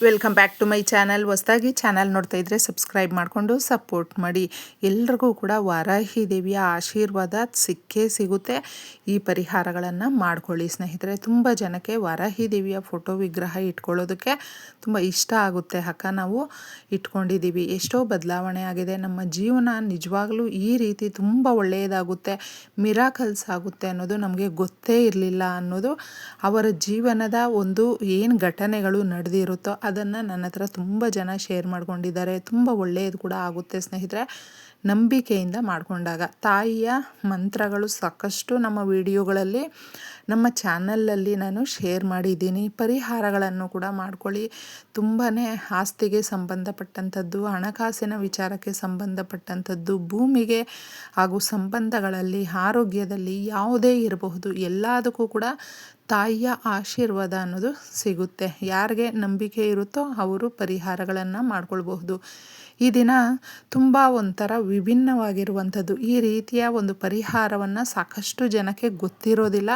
Welcome back to my channel. ಹೊಸದಾಗಿ channel ನೋಡ್ತಾ ಇದ್ರೆ ಸಬ್ಸ್ಕ್ರೈಬ್ ಮಾಡಿಕೊಂಡು ಸಪೋರ್ಟ್ ಮಾಡಿ. ಎಲ್ರಿಗೂ ಕೂಡ ವಾರಾಹಿ ದೇವಿಯ ಆಶೀರ್ವಾದ ಸಿಕ್ಕೇ ಸಿಗುತ್ತೆ. ಈ ಪರಿಹಾರಗಳನ್ನು ಮಾಡ್ಕೊಳ್ಳಿ ಸ್ನೇಹಿತರೆ. ತುಂಬ ಜನಕ್ಕೆ ವಾರಾಹಿ ದೇವಿಯ ಫೋಟೋ ವಿಗ್ರಹ ಇಟ್ಕೊಳ್ಳೋದಕ್ಕೆ ತುಂಬ ಇಷ್ಟ ಆಗುತ್ತೆ. ಅಕ್ಕ ನಾವು ಇಟ್ಕೊಂಡಿದ್ದೀವಿ. ಎಷ್ಟೋ ಬದಲಾವಣೆ ಆಗಿದೆ. ನಮ್ಮ ಜೀವನ ನಿಜವಾಗ್ಲೂ ಈ ರೀತಿ ತುಂಬ ಒಳ್ಳೆಯದಾಗುತ್ತೆ. ಮಿರಾಕಲ್ಸ್ ಆಗುತ್ತೆ ಅನ್ನೋದು ನಮಗೆ ಗೊತ್ತೇ ಇರಲಿಲ್ಲ ಅನ್ನೋದು ಅವರ ಜೀವನದ ಒಂದು ಏನು ಘಟನೆಗಳು ನಡೆದಿರುತ್ತೋ ಅದನ್ನು ನನ್ನ ಹತ್ರ ತುಂಬ ಜನ ಶೇರ್ ಮಾಡ್ಕೊಂಡಿದ್ದಾರೆ. ತುಂಬ ಒಳ್ಳೆಯದು ಕೂಡ ಆಗುತ್ತೆ ಸ್ನೇಹಿತರೆ. ನಂಬಿಕೆಯಿಂದ ಮಾಡಿಕೊಂಡಾಗ. ತಾಯಿಯ ಮಂತ್ರಗಳು ಸಾಕಷ್ಟು ನಮ್ಮ ವಿಡಿಯೋಗಳಲ್ಲಿ, ನಮ್ಮ ಚಾನಲಲ್ಲಿ ನಾನು ಶೇರ್ ಮಾಡಿದ್ದೀನಿ. ಪರಿಹಾರಗಳನ್ನು ಕೂಡ ಮಾಡ್ಕೊಳ್ಳಿ. ತುಂಬಾ ಆಸ್ತಿಗೆ ಸಂಬಂಧಪಟ್ಟಂಥದ್ದು, ಹಣಕಾಸಿನ ವಿಚಾರಕ್ಕೆ ಸಂಬಂಧಪಟ್ಟಂಥದ್ದು, ಭೂಮಿಗೆ ಹಾಗೂ ಸಂಬಂಧಗಳಲ್ಲಿ, ಆರೋಗ್ಯದಲ್ಲಿ ಯಾವುದೇ ಇರಬಹುದು, ಎಲ್ಲದಕ್ಕೂ ಕೂಡ ತಾಯಿಯ ಆಶೀರ್ವಾದ ಅನ್ನೋದು ಸಿಗುತ್ತೆ. ಯಾರಿಗೆ ನಂಬಿಕೆ ಇರುತ್ತೋ ಅವರು ಪರಿಹಾರಗಳನ್ನು ಮಾಡ್ಕೊಳ್ಬಹುದು. ಈ ದಿನ ತುಂಬ ಒಂಥರ ವಿಭಿನ್ನವಾಗಿರುವಂಥದ್ದು. ಈ ರೀತಿಯ ಒಂದು ಪರಿಹಾರವನ್ನು ಸಾಕಷ್ಟು ಜನಕ್ಕೆ ಗೊತ್ತಿರೋದಿಲ್ಲ.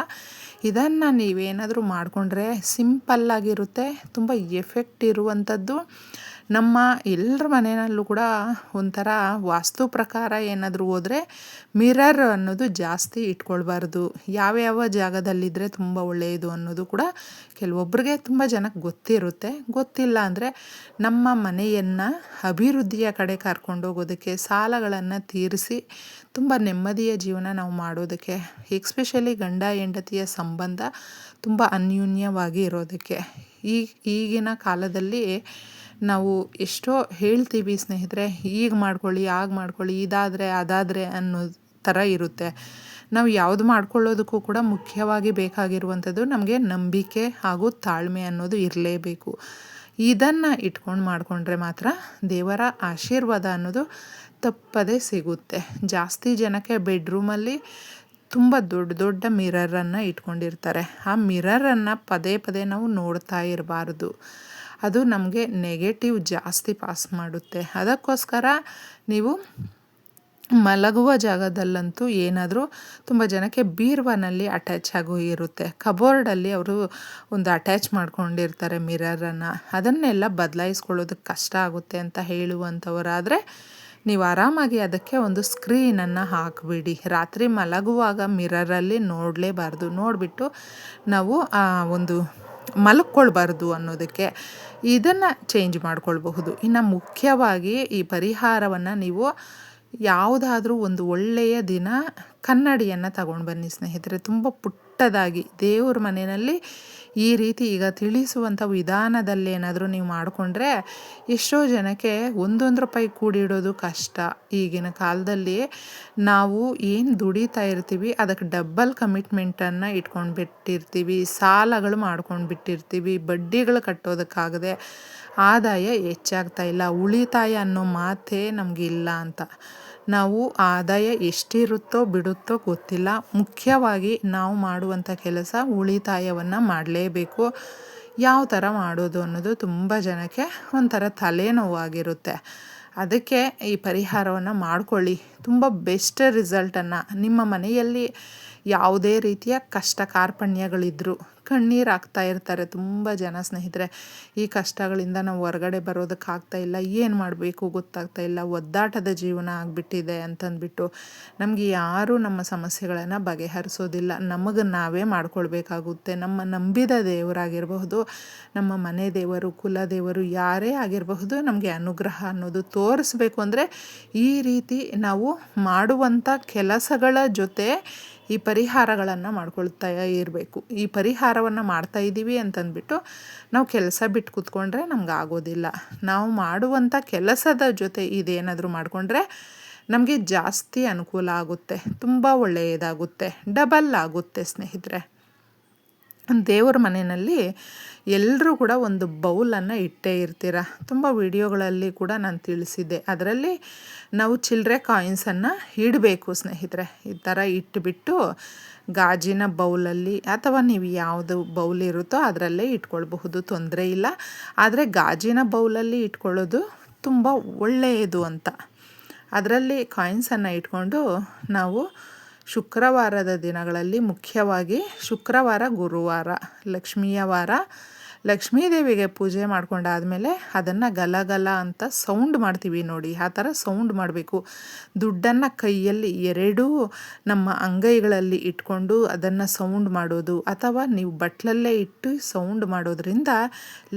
ಇದನ್ನು ನೀವೇನಾದರೂ ಮಾಡಿಕೊಂಡ್ರೆ ಸಿಂಪಲ್ಲಾಗಿರುತ್ತೆ, ತುಂಬ ಎಫೆಕ್ಟ್ ಇರುವಂಥದ್ದು. ನಮ್ಮ ಎಲ್ಲರ ಮನೆಯಲ್ಲೂ ಕೂಡ ಒಂಥರ ವಾಸ್ತು ಪ್ರಕಾರ ಏನಾದರೂ ಹೋದರೆ ಮಿರರ್ ಅನ್ನೋದು ಜಾಸ್ತಿ ಇಟ್ಕೊಳ್ಬಾರ್ದು. ಯಾವ್ಯಾವ ಜಾಗದಲ್ಲಿದ್ದರೆ ತುಂಬ ಒಳ್ಳೆಯದು ಅನ್ನೋದು ಕೂಡ ಕೆಲವೊಬ್ಬರಿಗೆ ತುಂಬ ಜನಕ್ಕೆ ಗೊತ್ತಿರುತ್ತೆ. ಗೊತ್ತಿಲ್ಲ ಅಂದರೆ ನಮ್ಮ ಮನೆಯನ್ನು ಅಭಿವೃದ್ಧಿಯ ಕಡೆ ಕರ್ಕೊಂಡೋಗೋದಕ್ಕೆ ಸಾಲಗಳನ್ನು ತೀರಿಸಿ ತುಂಬ ನೆಮ್ಮದಿಯ ಜೀವನ ನಾವು ಮಾಡೋದಕ್ಕೆ ಎಕ್ಸ್ಪೆಷಲಿ ಗಂಡ ಹೆಂಡತಿಯ ಸಂಬಂಧ ತುಂಬ ಅನ್ಯೂನ್ಯವಾಗಿ ಇರೋದಕ್ಕೆ. ಈ ಈಗಿನ ಕಾಲದಲ್ಲಿ ನಾವು ಎಷ್ಟೋ ಹೇಳ್ತೀವಿ ಸ್ನೇಹಿತರೆ ಈಗ ಮಾಡ್ಕೊಳ್ಳಿ ಆಗ ಮಾಡ್ಕೊಳ್ಳಿ, ಇದಾದರೆ, ಅದಾದರೆ ಅನ್ನೋ ಥರ ಇರುತ್ತೆ. ನಾವು ಯಾವುದು ಮಾಡ್ಕೊಳ್ಳೋದಕ್ಕೂ ಕೂಡ ಮುಖ್ಯವಾಗಿ ಬೇಕಾಗಿರುವಂಥದ್ದು ನಮಗೆ ನಂಬಿಕೆ ಹಾಗೂ ತಾಳ್ಮೆ ಅನ್ನೋದು ಇರಲೇಬೇಕು. ಇದನ್ನು ಇಟ್ಕೊಂಡು ಮಾಡಿಕೊಂಡ್ರೆ ಮಾತ್ರ ದೇವರ ಆಶೀರ್ವಾದ ಅನ್ನೋದು ತಪ್ಪದೇ ಸಿಗುತ್ತೆ. ಜಾಸ್ತಿ ಜನಕ್ಕೆ ಬೆಡ್ರೂಮಲ್ಲಿ ತುಂಬ ದೊಡ್ಡ ದೊಡ್ಡ ಮಿರರನ್ನು ಇಟ್ಕೊಂಡಿರ್ತಾರೆ. ಆ ಮಿರರನ್ನು ಪದೇ ಪದೇ ನಾವು ನೋಡ್ತಾ ಇರಬಾರ್ದು. ಅದು ನಮಗೆ ನೆಗೆಟಿವ್ ಜಾಸ್ತಿ ಪಾಸ್ ಮಾಡುತ್ತೆ. ಅದಕ್ಕೋಸ್ಕರ ನೀವು ಮಲಗುವ ಜಾಗದಲ್ಲಂತೂ ಏನಾದರೂ ತುಂಬ ಜನಕ್ಕೆ ಬೀರ್ವನಲ್ಲಿ ಅಟ್ಯಾಚ್ ಆಗೋ ಇರುತ್ತೆ. ಕಬೋರ್ಡಲ್ಲಿ ಅವರು ಒಂದು ಅಟ್ಯಾಚ್ ಮಾಡ್ಕೊಂಡಿರ್ತಾರೆ ಮಿರರನ್ನು ಅದನ್ನೆಲ್ಲ ಬದಲಾಯಿಸ್ಕೊಳ್ಳೋದಕ್ಕೆ ಕಷ್ಟ ಆಗುತ್ತೆ ಅಂತ ಹೇಳುವಂಥವರಾದರೆ ನೀವು ಆರಾಮಾಗಿ ಅದಕ್ಕೆ ಒಂದು ಸ್ಕ್ರೀನನ್ನು ಹಾಕಿಬಿಡಿ. ರಾತ್ರಿ ಮಲಗುವಾಗ ಮಿರರಲ್ಲಿ ನೋಡಲೇಬಾರ್ದು. ನೋಡಿಬಿಟ್ಟು ನಾವು ಒಂದು ಮಲ್ಕೊಳ್ಬಾರ್ದು ಅನ್ನೋದಕ್ಕೆ ಇದನ್ನು ಚೇಂಜ್ ಮಾಡ್ಕೊಳ್ಬಹುದು. ಇನ್ನು ಮುಖ್ಯವಾಗಿ ಈ ಪರಿಹಾರವನ್ನು ನೀವು ಯಾವುದಾದ್ರೂ ಒಂದು ಒಳ್ಳೆಯ ದಿನ ಕನ್ನಡಿಯನ್ನು ತಗೊಂಡು ಬನ್ನಿ ಸ್ನೇಹಿತರೆ. ತುಂಬ ಪುಟ್ಟದಾಗಿ ದೇವ್ರ ಮನೆಯಲ್ಲಿ ಈ ರೀತಿ ಈಗ ತಿಳಿಸುವಂಥ ವಿಧಾನದಲ್ಲಿ ಏನಾದರೂ ನೀವು ಮಾಡಿಕೊಂಡ್ರೆ ಎಷ್ಟೋ ಜನಕ್ಕೆ ಒಂದೊಂದು ರೂಪಾಯಿ ಕೂಡಿಡೋದು ಕಷ್ಟ. ಈಗಿನ ಕಾಲದಲ್ಲಿ ನಾವು ಏನು ದುಡಿತಾ ಇರ್ತೀವಿ, ಅದಕ್ಕೆ ಡಬ್ಬಲ್ ಕಮಿಟ್ಮೆಂಟನ್ನು ಇಟ್ಕೊಂಡು ಬಿಟ್ಟಿರ್ತೀವಿ ಸಾಲಗಳು ಮಾಡ್ಕೊಂಡು ಬಿಟ್ಟಿರ್ತೀವಿ ಬಡ್ಡಿಗಳು ಕಟ್ಟೋದಕ್ಕಾಗದೆ ಆದಾಯ ಹೆಚ್ಚಾಗ್ತಾ ಇಲ್ಲ, ಉಳಿತಾಯ ಅನ್ನೋ ಮಾತೇ ನಮಗಿಲ್ಲ ಅಂತ. ನಾವು ಆದಾಯ ಎಷ್ಟಿರುತ್ತೋ ಬಿಡುತ್ತೋ ಗೊತ್ತಿಲ್ಲ. ಮುಖ್ಯವಾಗಿ ನಾವು ಮಾಡುವಂಥ ಕೆಲಸ ಉಳಿತಾಯವನ್ನು ಮಾಡಲೇಬೇಕು. ಯಾವ ಥರ ಮಾಡೋದು ಅನ್ನೋದು ತುಂಬ ಜನಕ್ಕೆ ಒಂಥರ ತಲೆನೋವಾಗಿರುತ್ತೆ. ಅದಕ್ಕೆ ಈ ಪರಿಹಾರವನ್ನು ಮಾಡಿಕೊಳ್ಳಿ. ತುಂಬ ಬೆಸ್ಟ್ ರಿಸಲ್ಟನ್ನು ನಿಮ್ಮ ಮನೆಯಲ್ಲಿ ಯಾವುದೇ ರೀತಿಯ ಕಷ್ಟ ಕಾರ್ಪಣ್ಯಗಳಿದ್ದರೂ ಕಣ್ಣೀರು ಆಗ್ತಾ ಇರ್ತಾರೆ. ತುಂಬ ಜನ ಸ್ನೇಹಿತರೆ, ಈ ಕಷ್ಟಗಳಿಂದ ನಾವು ಹೊರಗಡೆ ಬರೋದಕ್ಕಾಗ್ತಾ ಇಲ್ಲ. ಏನು ಮಾಡಬೇಕು ಗೊತ್ತಾಗ್ತಾ ಇಲ್ಲ. ಒದ್ದಾಟದ ಜೀವನ ಆಗಿಬಿಟ್ಟಿದೆ ಅಂತಂದ್ಬಿಟ್ಟು ನಮಗೆ ಯಾರೂ ನಮ್ಮ ಸಮಸ್ಯೆಗಳನ್ನು ಬಗೆಹರಿಸೋದಿಲ್ಲ. ನಮಗೆ ನಾವೇ ಮಾಡ್ಕೊಳ್ಬೇಕಾಗುತ್ತೆ. ನಮ್ಮ ನಂಬಿದ ದೇವರಾಗಿರಬಹುದು, ನಮ್ಮ ಮನೆ ದೇವರು, ಕುಲ ದೇವರು, ಯಾರೇ ಆಗಿರಬಹುದು ನಮಗೆ ಅನುಗ್ರಹ ಅನ್ನೋದು ತೋರಿಸ್ಬೇಕು ಅಂದರೆ ಈ ರೀತಿ ನಾವು ಮಾಡುವಂಥ ಕೆಲಸಗಳ ಜೊತೆ ಈ ಪರಿಹಾರಗಳನ್ನು ಮಾಡ್ಕೊಳ್ತಾ ಇರಬೇಕು. ಈ ಪರಿಹಾರವನ್ನು ಮಾಡ್ತಾ ಇದ್ದೀವಿ ಅಂತಂದ್ಬಿಟ್ಟು ನಾವು ಕೆಲಸ ಬಿಟ್ಟು ಕೂತ್ಕೊಂಡ್ರೆ ನಮ್ಗೆ ಆಗೋದಿಲ್ಲ. ನಾವು ಮಾಡುವಂಥ ಕೆಲಸದ ಜೊತೆ ಇದೇನಾದರೂ ಮಾಡಿಕೊಂಡ್ರೆ ನಮಗೆ ಜಾಸ್ತಿ ಅನುಕೂಲ ಆಗುತ್ತೆ. ತುಂಬ ಒಳ್ಳೆಯದಾಗುತ್ತೆ. ಡಬಲ್ ಆಗುತ್ತೆ ಸ್ನೇಹಿತರೆ. ದೇವರ ಮನೆಯಲ್ಲಿ ಎಲ್ಲರೂ ಕೂಡ ಒಂದು ಬೌಲನ್ನು ಇಟ್ಟೇ ಇರ್ತೀರ? ತುಂಬ ವಿಡಿಯೋಗಳಲ್ಲಿ ಕೂಡ ನಾನು ತಿಳಿಸಿದ್ದೆ. ಅದರಲ್ಲಿ ನಾವು ಚಿಲ್ಲರೆ ಕಾಯಿನ್ಸನ್ನು ಇಡಬೇಕು ಸ್ನೇಹಿತರೆ. ಈ ಥರ ಇಟ್ಟುಬಿಟ್ಟು ಗಾಜಿನ ಬೌಲಲ್ಲಿ ಅಥವಾ ನೀವು ಯಾವುದು ಬೌಲ್ ಇರುತ್ತೋ ಅದರಲ್ಲೇ ಇಟ್ಕೊಳ್ಬಹುದು, ತೊಂದರೆ ಇಲ್ಲ. ಆದರೆ ಗಾಜಿನ ಬೌಲಲ್ಲಿ ಇಟ್ಕೊಳ್ಳೋದು ತುಂಬ ಒಳ್ಳೆಯದು ಅಂತ. ಅದರಲ್ಲಿ ಕಾಯಿನ್ಸನ್ನು ಇಟ್ಕೊಂಡು ನಾವು ಶುಕ್ರವಾರದ ದಿನಗಳಲ್ಲಿ ಮುಖ್ಯವಾಗಿ ಶುಕ್ರವಾರ, ಗುರುವಾರ ಲಕ್ಷ್ಮಿಯ ವಾರ ಲಕ್ಷ್ಮೀದೇವಿಗೆ ಪೂಜೆ ಮಾಡ್ಕೊಂಡಾದಮೇಲೆ ಅದನ್ನು ಗಲಗಲ ಅಂತ ಸೌಂಡ್ ಮಾಡ್ತೀವಿ ನೋಡಿ. ಆ ಥರ ಸೌಂಡ್ ಮಾಡಬೇಕು. ದುಡ್ಡನ್ನು ಕೈಯಲ್ಲಿ ಎರಡೂ ನಮ್ಮ ಅಂಗೈಗಳಲ್ಲಿ ಇಟ್ಕೊಂಡು ಅದನ್ನು ಸೌಂಡ್ ಮಾಡೋದು ಅಥವಾ ನೀವು ಬಟ್ಲಲ್ಲೇ ಇಟ್ಟು ಸೌಂಡ್ ಮಾಡೋದ್ರಿಂದ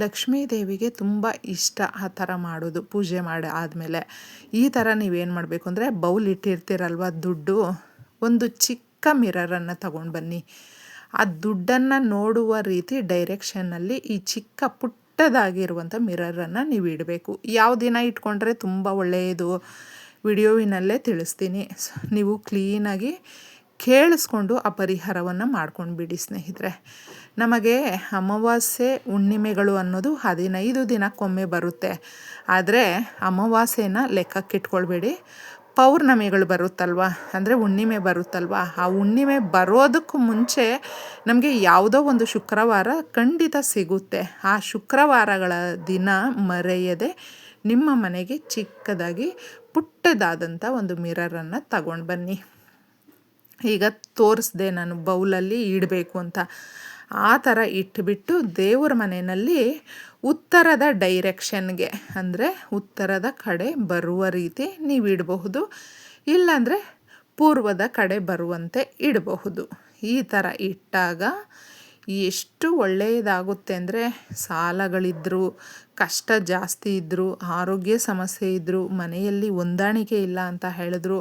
ಲಕ್ಷ್ಮೀದೇವಿಗೆ ತುಂಬ ಇಷ್ಟ ಆ ಥರ ಮಾಡೋದು ಪೂಜೆ ಮಾಡಿ, ಆದಮೇಲೆ. ಈ ಥರ ನೀವೇನು ಮಾಡಬೇಕು ಅಂದರೆ ಬೌಲ್ ಇಟ್ಟಿರ್ತೀರಲ್ವ ದುಡ್ಡು? ಒಂದು ಚಿಕ್ಕ ಮಿರರನ್ನು ತಗೊಂಡು ಬನ್ನಿ. ಆ ದುಡ್ಡನ್ನು ನೋಡುವ ರೀತಿ ಡೈರೆಕ್ಷನ್ನಲ್ಲಿ ಈ ಚಿಕ್ಕ ಪುಟ್ಟದಾಗಿರುವಂಥ ಮಿರರನ್ನು ನೀವು ಇಡಬೇಕು. ಯಾವ ದಿನ ಇಟ್ಕೊಂಡ್ರೆ ತುಂಬ ಒಳ್ಳೆಯದು ವಿಡಿಯೋವಿನಲ್ಲೇ ತಿಳಿಸ್ತೀನಿ. ನೀವು ಕ್ಲೀನಾಗಿ ಕೇಳಿಸ್ಕೊಂಡು ಆ ಪರಿಹಾರವನ್ನು ಮಾಡ್ಕೊಂಡು ಬಿಡಿ ಸ್ನೇಹಿತರೆ. ನಮಗೆ ಅಮಾವಾಸ್ಯೆ ಹುಣ್ಣಿಮೆಗಳು ಅನ್ನೋದು ಹದಿನೈದು ದಿನಕ್ಕೊಮ್ಮೆ ಬರುತ್ತೆ. ಆದರೆ ಅಮಾವಾಸ್ಯೆನ ಲೆಕ್ಕಕ್ಕಿಟ್ಕೊಳ್ಬೇಡಿ ಪೌರ್ಣಮಿಗಳು ಬರುತ್ತಲ್ವ? ಅಂದರೆ ಹುಣ್ಣಿಮೆ ಬರುತ್ತಲ್ವ? ಆ ಹುಣ್ಣಿಮೆ ಬರೋದಕ್ಕೂ ಮುಂಚೆ ನಮಗೆ ಯಾವುದೋ ಒಂದು ಶುಕ್ರವಾರ ಖಂಡಿತ ಸಿಗುತ್ತೆ. ಆ ಶುಕ್ರವಾರಗಳ ದಿನ ಮರೆಯದೆ ನಿಮ್ಮ ಮನೆಗೆ ಚಿಕ್ಕದಾಗಿ ಪುಟ್ಟದಾದಂಥ ಒಂದು ಮಿರರನ್ನು ತಗೊಂಡು ಬನ್ನಿ. ಈಗ ತೋರಿಸ್ದೆ ನಾನು ಬೌಲಲ್ಲಿ ಇಡಬೇಕು ಅಂತ. ಆ ಥರ ಇಟ್ಬಿಟ್ಟು ದೇವರ ಮನೆಯಲ್ಲಿ ಉತ್ತರದ ಡೈರೆಕ್ಷನ್ಗೆ, ಅಂದರೆ ಉತ್ತರದ ಕಡೆ ಬರುವ ರೀತಿ ನೀವು ಇಡಬಹುದು. ಇಲ್ಲಾಂದರೆ ಪೂರ್ವದ ಕಡೆ ಬರುವಂತೆ ಇಡಬಹುದು. ಈ ಥರ ಇಟ್ಟಾಗ ಎಷ್ಟು ಒಳ್ಳೆಯದಾಗುತ್ತೆ ಅಂದರೆ ಸಾಲಗಳಿದ್ದರೂ ಕಷ್ಟ ಜಾಸ್ತಿ ಇದ್ದರೂ ಆರೋಗ್ಯ ಸಮಸ್ಯೆ ಇದ್ದರು ಮನೆಯಲ್ಲಿ ಹೊಂದಾಣಿಕೆ ಇಲ್ಲ ಅಂತ ಹೇಳಿದ್ರು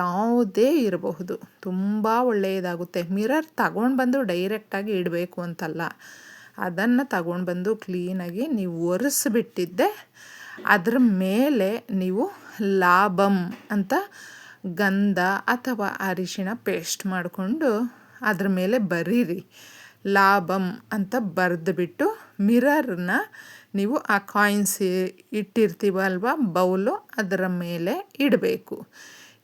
ಯಾವುದೇ ಇರಬಹುದು. ತುಂಬ ಒಳ್ಳೆಯದಾಗುತ್ತೆ. ಮಿರರ್ ತಗೊಂಡು ಬಂದು ಡೈರೆಕ್ಟಾಗಿ ಇಡಬೇಕು ಅಂತಲ್ಲ. ಅದನ್ನು ತಗೊಂಡು ಬಂದು ಕ್ಲೀನಾಗಿ ನೀವು ಒರೆಸಿಬಿಟ್ಟಿದ್ದೆ, ಅದರ ಮೇಲೆ ನೀವು ಲಾಭಂ ಅಂತ ಗಂಧ ಅಥವಾ ಅರಿಶಿಣ ಪೇಸ್ಟ್ ಮಾಡಿಕೊಂಡು ಅದ್ರ ಮೇಲೆ ಬರೀರಿ. ಲಾಭಂ ಅಂತ ಬರೆದುಬಿಟ್ಟು ಮಿರರ್ನ ನೀವು ಆ ಕಾಯಿನ್ಸ್ ಇಟ್ಟಿರ್ತೀವಲ್ವ ಬೌಲು ಅದರ ಮೇಲೆ ಇಡಬೇಕು.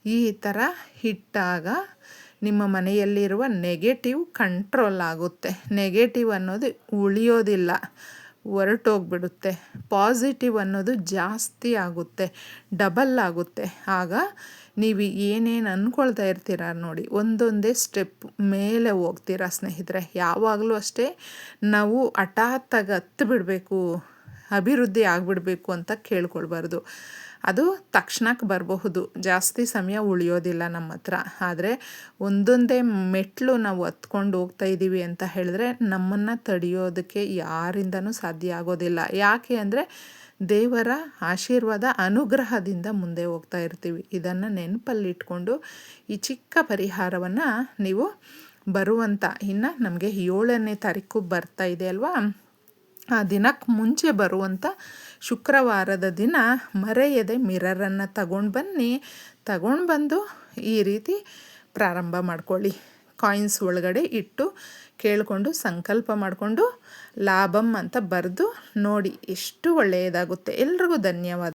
ಈ ಥರ ಇಟ್ಟಾಗ ನಿಮ್ಮ ಮನೆಯಲ್ಲಿರುವ ನೆಗೆಟಿವ್ ಕಂಟ್ರೋಲ್ ಆಗುತ್ತೆ. ನೆಗೆಟಿವ್ ಅನ್ನೋದು ಉಳಿಯೋದಿಲ್ಲ. ಹೊರಟೋಗ್ಬಿಡುತ್ತೆ ಪಾಸಿಟಿವ್ ಅನ್ನೋದು ಜಾಸ್ತಿ ಆಗುತ್ತೆ, ಡಬಲ್ ಆಗುತ್ತೆ. ಆಗ ನೀವು ಏನೇನು ಅಂದ್ಕೊಳ್ತಾ ಇರ್ತೀರ ನೋಡಿ, ಒಂದೊಂದೇ ಸ್ಟೆಪ್ ಮೇಲೆ ಹೋಗ್ತೀರಾ ಸ್ನೇಹಿತರೆ. ಯಾವಾಗಲೂ ಅಷ್ಟೇ ನಾವು ಹಠಾತ್ತಾಗಿ ಹತ್ತು ಬಿಡಬೇಕು ಅಭಿವೃದ್ಧಿ ಆಗಿಬಿಡಬೇಕು ಅಂತ ಕೇಳ್ಕೊಳ್ಬಾರ್ದು. ಅದು ತಕ್ಷಣಕ್ಕೆ ಬರಬಹುದು. ಜಾಸ್ತಿ ಸಮಯ ಉಳಿಯೋದಿಲ್ಲ ನಮ್ಮ ಹತ್ರ ಆದರೆ ಒಂದೊಂದೇ ಮೆಟ್ಲು ನಾವು ಹತ್ಕೊಂಡು ಹೋಗ್ತಾ ಇದ್ದೀವಿ ಅಂತ ಹೇಳಿದ್ರೆ ನಮ್ಮನ್ನು ತಡೆಯೋದಕ್ಕೆ ಯಾರಿಂದನೂ ಸಾಧ್ಯ ಆಗೋದಿಲ್ಲ. ಯಾಕೆ ಅಂದರೆ ದೇವರ ಆಶೀರ್ವಾದ ಅನುಗ್ರಹದಿಂದ ಮುಂದೆ ಹೋಗ್ತಾ ಇರ್ತೀವಿ. ಇದನ್ನು ನೆನಪಲ್ಲಿಟ್ಕೊಂಡು ಈ ಚಿಕ್ಕ ಪರಿಹಾರವನ್ನು ನೀವು ಬರುವಂಥ ಇನ್ನು ನಮಗೆ ಏಳನೇ ತಾರೀಕು ಬರ್ತಾ ಇದೆ ಅಲ್ವಾ? ಆ ದಿನಕ್ಕೆ ಮುಂಚೆ ಬರುವಂಥ ಶುಕ್ರವಾರದ ದಿನ ಮರೆಯದೆ ಮಿರರನ್ನು ತಗೊಂಡು ಬನ್ನಿ. ತಗೊಂಡು ಬಂದು ಈ ರೀತಿ ಪ್ರಾರಂಭ ಮಾಡ್ಕೊಳ್ಳಿ. ಕಾಯಿನ್ಸ್ ಒಳಗಡೆ ಇಟ್ಟು ಕೇಳಿಕೊಂಡು ಸಂಕಲ್ಪ ಮಾಡಿಕೊಂಡು ಲಾಭಂ ಅಂತ ಬರೆದು ನೋಡಿ ಎಷ್ಟು ಒಳ್ಳೆಯದಾಗುತ್ತೆ. ಎಲ್ರಿಗೂ ಧನ್ಯವಾದ.